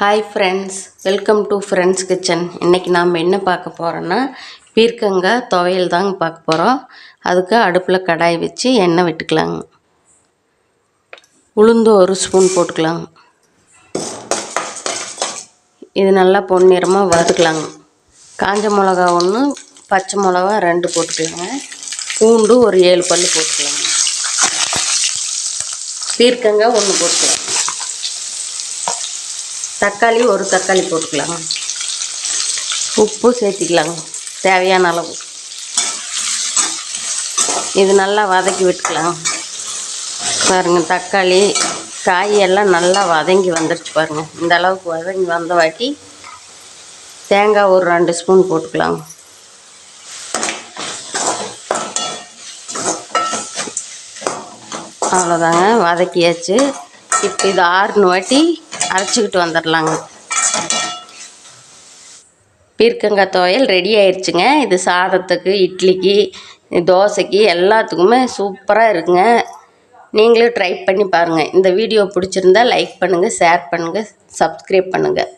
Hi friends welcome to friends kitchen இன்றைக்கி நாம் என்ன பார்க்க போகிறோன்னா பீர்க்கங்காய் துவையல் தாங்க பார்க்க போகிறோம் அதுக்கு அடுப்பில் கடாய் வச்சு எண்ணெய் விட்டுக்கலாங்க. உளுந்து ஒரு ஸ்பூன் போட்டுக்கலாங்க. இது நல்லா பொன்னிறமாக வறுத்துக்கலாங்க காஞ்ச மிளகா ஒன்று பச்சை மிளகா ரெண்டு போட்டுக்கலாங்க. பூண்டு ஒரு ஏழு பல் போட்டுக்கலாங்க. பீர்க்கங்காய் ஒன்று போட்டுக்கலாம். தக்காளி ஒரு தக்காளி போட்டுக்கலாங்க உப்பு சேர்த்திக்கலாங்க தேவையான அளவு. இது நல்லா வதக்கி விட்டுக்கலாம். பாருங்க தக்காளி காய் எல்லாம் நல்லா வதங்கி வந்துருச்சு பாருங்கள் இந்த அளவுக்கு வதங்கி வந்த வாட்டி தேங்காய் ஒரு ரெண்டு ஸ்பூன் போட்டுக்கலாங்க அவ்வளோதாங்க வதக்கியாச்சு. இப்போ இது ஆறுனு வாட்டி அரைச்சிக்கிட்டு வந்துடலாங்க பீர்க்கங்காய் துவையல் ரெடி ஆயிடுச்சுங்க இது சாதத்துக்கு இட்லிக்கு தோசைக்கு எல்லாத்துக்குமே சூப்பராக இருக்குங்க. நீங்களும் ட்ரை பண்ணி பாருங்கள் இந்த வீடியோ பிடிச்சிருந்தா லைக் பண்ணுங்கள் ஷேர் பண்ணுங்கள் சப்ஸ்கிரைப் பண்ணுங்கள்